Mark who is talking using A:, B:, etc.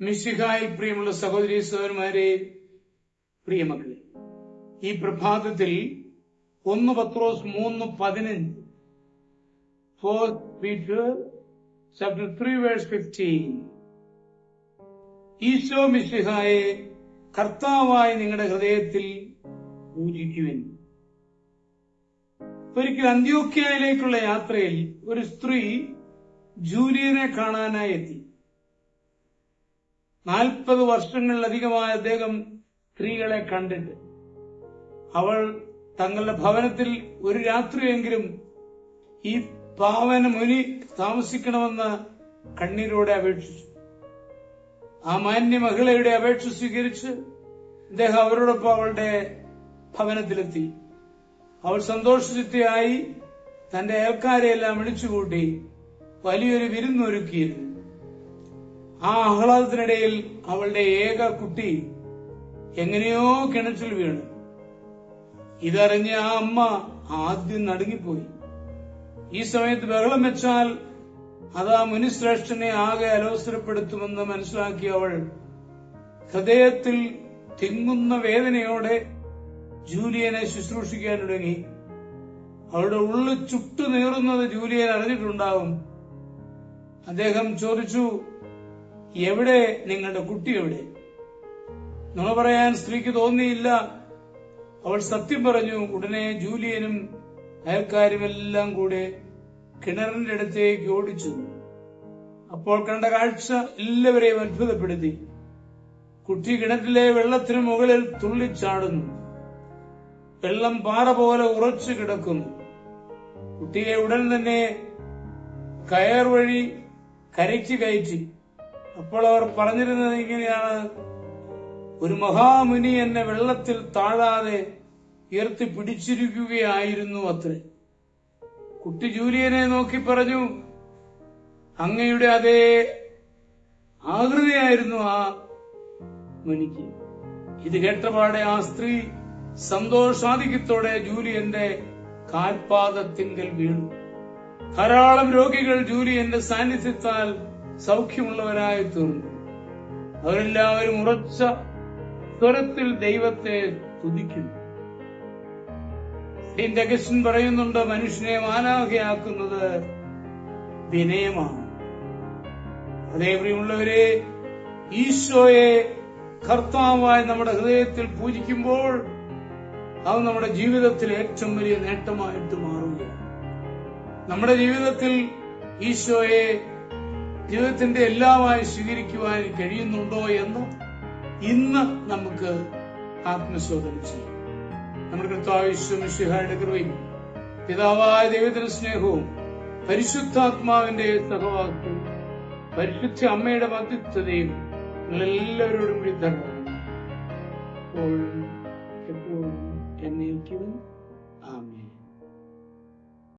A: മിശിഹായിൽ പ്രിയമുള്ള സഹോദരി സഹോദരന്മാരെ പ്രിയമക്കളെ ഈ പ്രഭാതത്തിൽ ഒന്ന് പത്രോസ് മൂന്ന് പതിനഞ്ച്. Four Peter chapter three verse fifteen Isho മിശിഹായെ കർത്താവായി നിങ്ങളുടെ ഹൃദയത്തിൽ പൂജിക്കുവൻ. ഒരിക്കൽ അന്ത്യോക്യയിലേക്കുള്ള യാത്രയിൽ ഒരു സ്ത്രീ ജൂലിയനെ കാണാനായി എത്തി. നാൽപ്പത് വർഷങ്ങളിലധികമായ അദ്ദേഹം സ്ത്രീകളെ കണ്ടിട്ട് അവൾ തങ്ങളുടെ ഭവനത്തിൽ ഒരു രാത്രിയെങ്കിലും ഈ പാവന മുനി താമസിക്കണമെന്ന് കണ്ണീരോടെ അപേക്ഷിച്ചു. ആ മാന്യ മഹിളയുടെ അപേക്ഷ സ്വീകരിച്ച് അദ്ദേഹം അവരോടൊപ്പം അവളുടെ ഭവനത്തിലെത്തി. അവൾ സന്തോഷചിത്തയായി തന്റെ അയൽക്കാരെയെല്ലാം വിളിച്ചുകൂട്ടി വലിയൊരു വിരുന്നൊരുക്കിയിരുന്നു. ആ ആഹ്ലാദത്തിനിടയിൽ അവളുടെ ഏക കുട്ടി എങ്ങനെയോ കിണറ്റിൽ വീണ്. ഇതറിഞ്ഞ ആ അമ്മ ആദ്യം നടുങ്ങിപ്പോയി. ഈ സമയത്ത് ബഹളം വെച്ചാൽ അത് ആ മുനിശ്രേഷ്ഠനെ ആകെ അലോസരപ്പെടുത്തുമെന്ന് മനസ്സിലാക്കിയ അവൾ ഹൃദയത്തിൽ തിങ്ങുന്ന വേദനയോടെ ജൂലിയനെ ശുശ്രൂഷിക്കാൻ തുടങ്ങി. അവളുടെ ഉള്ളിൽ ചുട്ടു നീറുന്നത് ജൂലിയൻ അറിഞ്ഞിട്ടുണ്ടാവും. അദ്ദേഹം ചോദിച്ചു എവിടെ നിങ്ങളുടെ കുട്ടി എവിടെ? നുണ പറയാൻ സ്ത്രീക്ക് തോന്നിയില്ല. അവൾ സത്യം പറഞ്ഞു ഉടനെ ജൂലിയനും അയൽക്കാരുമെല്ലാം കൂടെ കിണറിന്റെ അടുത്തേക്ക് ഓടിച്ചു. അപ്പോൾ കണ്ട കാഴ്ച എല്ലാവരെയും അത്ഭുതപ്പെടുത്തി. കുട്ടി കിണറ്റിലെ വെള്ളത്തിന് മുകളിൽ തുള്ളിച്ചാടുന്നു. വെള്ളം പാറ പോലെ ഉറച്ചു കിടക്കുന്നു കുട്ടിയെ ഉടൻ തന്നെ കയർ വഴി കരയ്ക്ക് കയറ്റി. അപ്പോൾ അവർ പറഞ്ഞിരുന്നത് ഇങ്ങനെയാണ്. ഒരു മഹാമുനി എന്നെ വെള്ളത്തിൽ താഴാതെ ഉയർത്തി പിടിച്ചിരിക്കുകയായിരുന്നു അത്രേ. കുട്ടി ജൂലിയനെ നോക്കി പറഞ്ഞു അങ്ങയുടെ അതേ ആകൃതിയായിരുന്നു ആ മുനിക്ക്. ഇത് കേട്ടപാടെ ആ സ്ത്രീ സന്തോഷാധിക്യത്തോടെ ജൂലിയന്റെ കാൽപാദത്തിങ്കൽ വീണു. ധാരാളം രോഗികൾ ജൂലിയന്റെ സാന്നിധ്യത്താൽ സൗഖ്യമുള്ളവരായി തീർന്നു. അവരെല്ലാവരും ഉറച്ച സ്വരത്തിൽ ദൈവത്തെ തുതിക്കുന്നു സെയിന്റ് അഗസ്റ്റിൻ പറയുന്നുണ്ട് മനുഷ്യനെ മാനാഹയാക്കുന്നത് വിനയമാണ്. അതേ പ്രിയമുള്ളവരെ ഈശോയെ കർത്താവായി നമ്മുടെ ഹൃദയത്തിൽ പൂജിക്കുമ്പോൾ അത് നമ്മുടെ ജീവിതത്തിൽ ഏറ്റവും വലിയ നേട്ടമായിട്ട് മാറുകയാണ്. നമ്മുടെ ജീവിതത്തിൽ ഈശോയെ ജീവിതത്തിന്റെ എല്ലാമായി സ്വീകരിക്കുവാൻ കഴിയുന്നുണ്ടോ എന്ന് ഇന്ന് നമുക്ക് ആത്മശോധന ചെയ്യാം. നമ്മുടെ കർത്താവിശ്വമിഷിഹായുടെ കൃപയും പിതാവായ ദൈവത്തിന്റെ സ്നേഹവും പരിശുദ്ധാത്മാവിന്റെ സഹവാസവും പരിശുദ്ധ അമ്മയുടെ മധ്യസ്ഥതയും നിങ്ങളെല്ലാവരോടും കൂടി തരണം എപ്പോഴും എന്നേക്കും ആമേൻ.